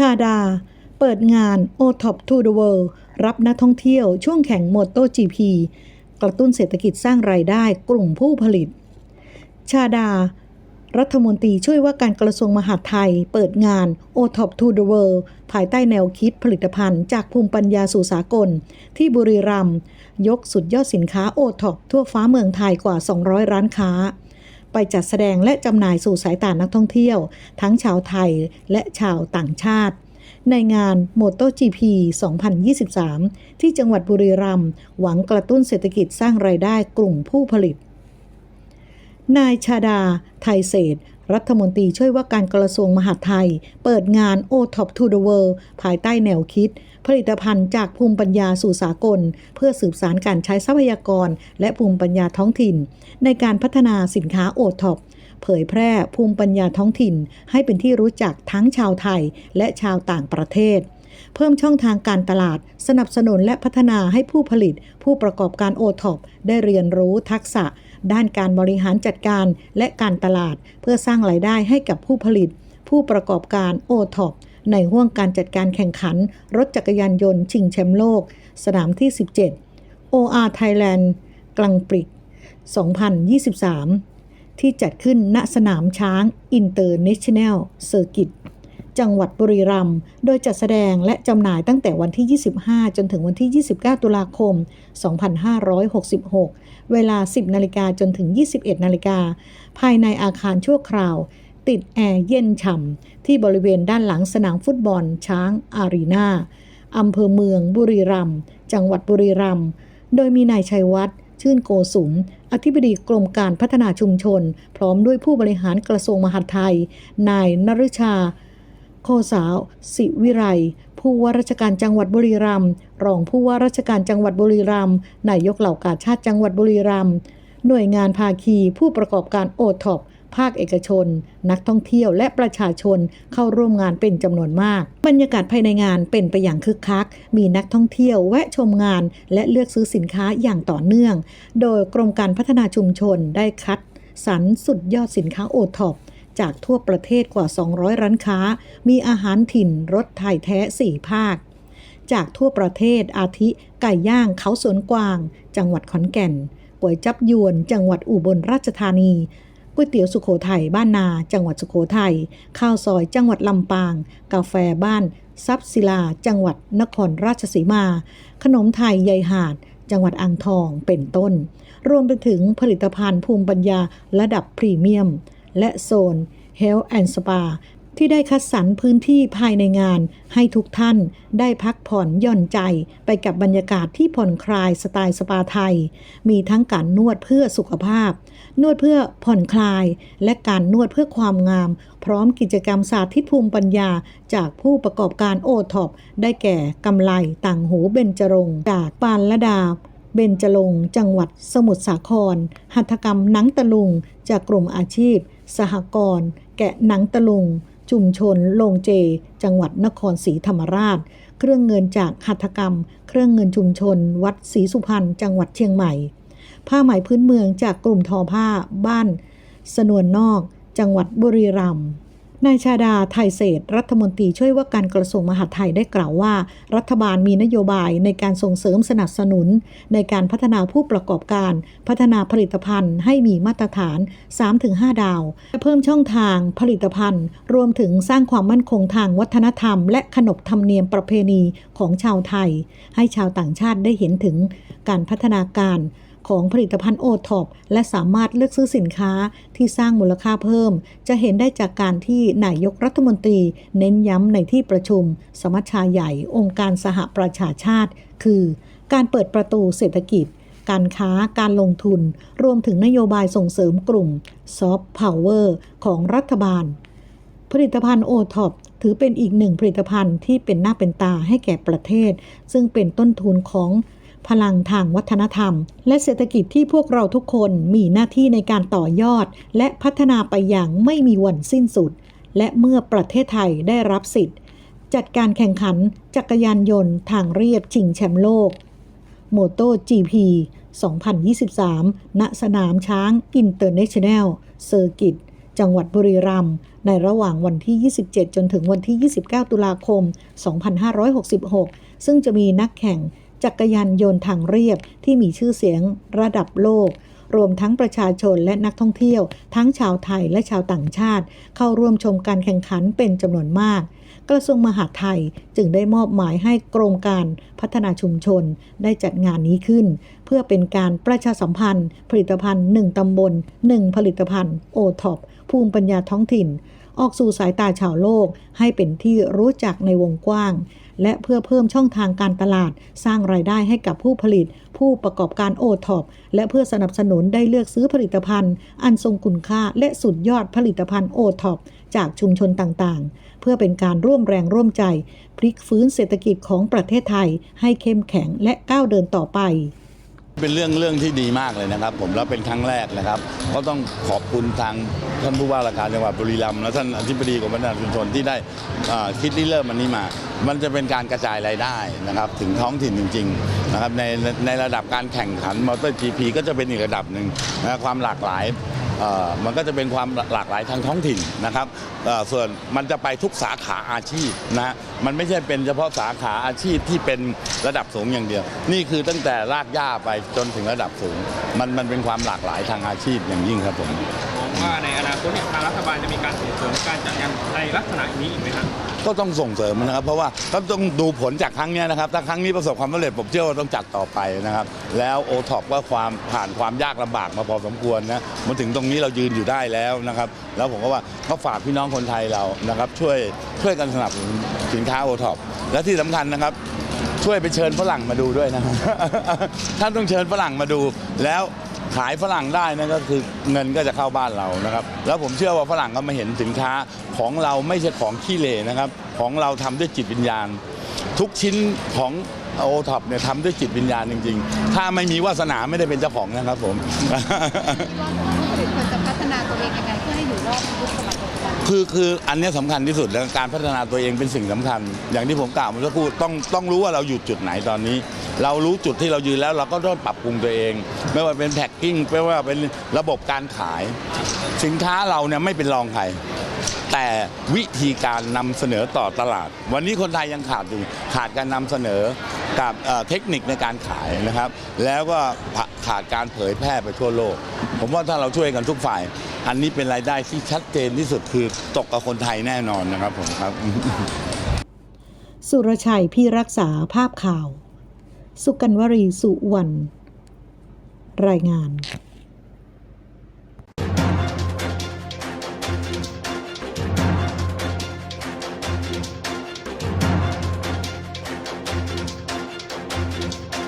ชาดา เปิดงาน o t o p to the World รับนักท่องเที่ยวช่วงแข่ง MotoGP กระตุ้นเศรษฐกิจสร้างรายได้กลุ่มผู้ผลิต ชาดา รัฐมนตรีช่วยว่าการกระทรวงมหาดไทย เปิดงาน o t o p to the World ภายใต้แนวคิดผลิตภัณฑ์จากภูมิปัญญาสู่สากล ที่บุรีรัมย์ยกสุดยอดสินค้าโอท็อปทั่วฟ้าเมืองไทยกว่า 200 ร้านค้า ไปจัดแสดงและจำหน่ายสู่สายตานักท่องเที่ยว ทั้งชาวไทยและชาวต่างชาติ ในงาน MotoGP 2023 ที่จังหวัดบุรีรัมย์หวังกระตุ้นเศรษฐกิจสร้างรายได้กลุ่มผู้ผลิตนายชาดา ไทยเศษ รัฐมนตรีช่วยว่าการกระทรวงมหาดไทย เปิดงาน o t o p to the World ภายใต้แนวคิด ผลิตภัณฑ์จากภูมิปัญญาสู่สากล เพื่อสืบสารการใช้ทรัพยากร และภูมิปัญญาท้องถิ่น ในการพัฒนาสินค้าโอท็อปเผยแพร่ภูมิปัญญาท้องถิ่น ให้เป็นที่รู้จักทั้งชาวไทยและชาวต่างประเทศ เพิ่มช่องทางการตลาด สนับสนุนและพัฒนาให้ผู้ผลิต ผู้ประกอบการโอท็อปได้เรียนรู้ทักษะ ด้านการบริหารจัดการและการตลาด เพื่อสร้างรายได้ให้กับผู้ผลิต ผู้ประกอบการโอท็อปในห่วงการจัดการแข่งขัน รถจักรยานยนต์ชิงแชมป์โลก สนามที่ 17 OR Thailand กลังปริก 2023 ที่จัดขึ้นณสนามช้าง International Circuit จังหวัดบุรีรัมย์โดยจัดแสดงและจำหน่ายตั้งแต่วันที่ 25 จนถึงวันที่ 29 ตุลาคม 2566 เวลา 10 นาฬิกาจนถึง 21 นาฬิกา ภายในอาคารชั่วคราว ติดแอร์เย็นฉ่ำที่บริเวณด้านหลังสนามฟุตบอลช้างอารีนาอำเภอเมืองบุรีรัมย์จังหวัดบุรีรัมย์โดยมีนายชัยวัฒน์ชื่นโกสุม อธิบดีกรมการพัฒนาชุมชน พร้อมด้วยผู้บริหารกระทรวงมหาดไทย นายนฤชา โคสาว สิวิไรผู้ว่าราชการจังหวัดบุรีรัมย์รองผู้ว่าราชการจังหวัดบุรีรัมย์นายกเหล่ากาชาติจังหวัดบุรีรัมย์หน่วยงานภาคีผู้ประกอบการโอท็อปภาคเอกชน นักท่องเที่ยวและประชาชนเข้าร่วมงานเป็นจำนวนมาก บรรยากาศภายในงานเป็นไปอย่างคึกคัก มีนักท่องเที่ยวแวะชมงาน และเลือกซื้อสินค้าอย่างต่อเนื่อง โดยกรมการพัฒนาชุมชนได้คัดสรรสุดยอดสินค้าโอท็อป จากทั่วประเทศกว่า 200 ร้านค้า มีอาหารถิ่นรสไทยแท้ 4 ภาค จากทั่วประเทศอาทิไก่ย่างเขาสวนกวาง จังหวัดขอนแก่นก๋วยจับยวน จังหวัดอุบลราชธานีก๋วยเตี๋ยวสุโขทัยบ้านนา จังหวัดสุโขทัยข้าวซอยจังหวัดลำปาง กาแฟบ้านซับศิลา จังหวัดนครราชสีมา ขนมไทยยายหาด จังหวัดอ่างทองเป็นต้น รวมไปถึงผลิตภัณฑ์ภูมิปัญญาระดับพรีเมียม และโซน Health and Spa ที่ได้คัดสรรพื้นที่ภายในงาน ให้ทุกท่านได้พักผ่อนย่อนใจไปกับบรรยากาศที่ผ่อนคลายสไตล์สปาไทย มีทั้งการนวดเพื่อสุขภาพ นวดเพื่อผ่อนคลาย และการนวดเพื่อความงาม พร้อมกิจกรรมสาธิตภูมิปัญญา จากผู้ประกอบการโอท็อปได้แก่กำไลต่างหูเบญจรงจากปานละดาเบญจรงจังหวัดสมุทรสาคร หัตถกรรมหนังตะลุง จากกลุ่มอาชีพ สหกรณ์แกะหนังตะลุง ชุมชน โลงเจ จังหวัดนครศรีธรรมราช เครื่องเงินจากหัตถกรรม เครื่องเงินชุมชน วัดศรีสุพรรณจังหวัดเชียงใหม่ ผ้าไหมพื้นเมืองจากกลุ่มทอผ้าบ้าน สนวนนอก จังหวัดบุรีรัมย์ นายชาดาไทยเศษรัฐมนตรีช่วยว่าการกระทรวงมหาดไทยได้กล่าวว่า รัฐบาลมีนโยบายในการส่งเสริมสนับสนุน ในการพัฒนาผู้ประกอบการ พัฒนาผลิตภัณฑ์ให้มีมาตรฐาน 3-5 ดาวและเพิ่มช่องทางผลิตภัณฑ์ รวมถึงสร้างความมั่นคงทางวัฒนธรรม และขนบธรรมเนียมประเพณีของชาวไทย ให้ชาวต่างชาติได้เห็นถึงการพัฒนาการ ของผลิตภัณฑ์โอท็อปและสามารถเลือกซื้อสินค้าที่สร้างมูลค่าเพิ่ม จะเห็นได้จากการที่นายกรัฐมนตรี เน้นย้ำในที่ประชุม สมัชชาใหญ่องค์การสหประชาชาติ คือ การเปิดประตูเศรษฐกิจ การค้าการลงทุน รวมถึงนโยบายส่งเสริมกลุ่มซอฟต์พาวเวอร์ของรัฐบาล ผลิตภัณฑ์โอท็อปถือเป็นอีกหนึ่งผลิตภัณฑ์ที่เป็นหน้าเป็นตาให้แก่ประเทศ ซึ่งเป็นต้นทุนของ พลังทางวัฒนธรรม และเศรษฐกิจที่พวกเราทุกคนมีหน้าที่ในการต่อยอด และพัฒนาไปอย่างไม่มีวันสิ้นสุด และเมื่อประเทศไทยได้รับสิทธิ์ จัดการแข่งขันจักรยานยนต์ทางเรียบชิงแชมป์โลกโมโต GP 2023 ณ สนามช้าง International Circuit จังหวัดบุรีรัมย์ ในระหว่างวันที่ 27 จนถึงวันที่ 29 ตุลาคม 2566 ซึ่งจะมีนักแข่ง จักรยานยนต์ทางเรียบที่มีชื่อเสียงระดับโลก รวมทั้งประชาชนและนักท่องเที่ยว ทั้งชาวไทยและชาวต่างชาติ เข้าร่วมชมการแข่งขันเป็นจำนวนมากกระทรวงมหาดไทยจึงได้มอบหมายให้กรมการพัฒนาชุมชนได้จัดงานนี้ขึ้น เพื่อเป็นการประชาสัมพันธ์ ผลิตภัณฑ์ 1 ตำบล 1 ผลิตภัณฑ์โอท็อปภูมิปัญญาท้องถิ่น ออกสู่สายตาชาวโลกให้เป็นที่รู้จักในวงกว้าง และเพื่อเพิ่มช่องทางการตลาด สร้างรายได้ให้กับผู้ผลิต ผู้ประกอบการโอท็อปและเพื่อสนับสนุนได้เลือกซื้อผลิตภัณฑ์ อันทรงคุณค่าและสุดยอดผลิตภัณฑ์โอท็อปจากชุมชนต่างๆ เพื่อเป็นการร่วมแรงร่วมใจ พลิกฟื้นเศรษฐกิจของประเทศไทย ให้เข้มแข็งและก้าวเดินต่อไป เป็นเรื่องเรื่องที่ดีมากเลยนะครับ ผมแล้วเป็นครั้งแรกนะครับ ก็ต้องขอบคุณทางท่านผู้ว่าราชการจังหวัดบุรีรัมย์และท่านอธิบดีกรมพัฒนาชุมชนที่ได้คิดริเริ่มมันนี้มา มันจะเป็นการกระจายรายได้นะครับ ถึงท้องถิ่นจริงๆนะครับในในระดับการแข่งขันมอเตอร์จีพีก็จะเป็นอีกระดับหนึ่งนะความหลากหลาย มันก็จะเป็นความหลากหลายทางท้องถิ่นนะครับส่วนมันจะไปทุกสาขาอาชีพนะมันไม่ใช่เป็นเฉพาะสาขาอาชีพที่เป็นระดับสูงอย่างเดียว นี่คือตั้งแต่รากหญ้าไปจนถึงระดับสูง มันมันเป็นความหลากหลายทางอาชีพอย่างยิ่งครับผม อนาคตเนี่ยทางรัฐบาลจะมีการส่งเสริมการจัดงานในลักษณะนี้อีกไหมครับก็ต้องส่งเสริมนะครับ เพราะว่าก็ต้องดูผลจากครั้งนี้นะครับถ้าครั้งนี้ประสบความสำเร็จผมเชื่อว่าต้องจัดต่อไปนะครับ แล้วโอท็อปก็ความผ่านความยากลำบากมาพอสมควรนะมาถึงตรงนี้เรายืนอยู่ได้แล้วนะครับ แล้วผมก็ว่าก็ฝากพี่น้องคนไทยเรานะครับ ช่วยช่วยกันสนับสนุนสินค้าโอท็อปและที่สำคัญนะครับ ช่วยไปเชิญฝรั่งมาดูด้วยนะครับท่านต้องเชิญฝรั่งมาดูแล้ว ขายฝรั่งได้นั่นก็คือเงินก็จะเข้าบ้านเรานะครับ แล้วผมเชื่อว่าฝรั่งก็มาเห็นสินค้าของเราไม่ใช่ของขี้เหร่นะครับ ของเราทำด้วยจิตวิญญาณ ทุกชิ้นของโอท็อปเนี่ยทำด้วยจิตวิญญาณจริง ๆ ถ้าไม่มีวาสนาไม่ได้เป็นเจ้าของนะครับผมคิดว่าผู้ผลิตควรจะพัฒนาตัวเองยังไงเพื่อให้อยู่รอดในยุคสมัย คือคืออันนี้ยสำคัญที่สุดแล้วการพัฒนาตัวเองเป็นสิ่งสำคัญ อย่างที่ผมกล่าวเมื่อสักครู่ต้องต้องรู้ว่าเราอยู่จุดไหนตอนนี้ เรารู้จุดที่เรายืนแล้วเราก็ต้องปรับปรุงตัวเอง ไม่ว่าเป็นแพ็กกิ้งไม่ว่าเป็นระบบการขาย สินค้าเราเนี่ยไม่เป็นรองใครแต่วิธีการนำเสนอต่อตลาด วันนี้คนไทยยังขาดอยู่ขาดการนำเสนอ กับเทคนิคในการขายนะครับ แล้วก็ขาดการเผยแพร่ไปทั่วโลก ผมว่าถ้าเราช่วยกันทุกฝ่าย อันนี้เป็นรายได้ที่ชัดเจนที่สุดคือตกกับคนไทยแน่นอนนะครับผมครับ สุรชัยพี่รักษาภาพข่าว สุกันวรีสุวรรณรายงาน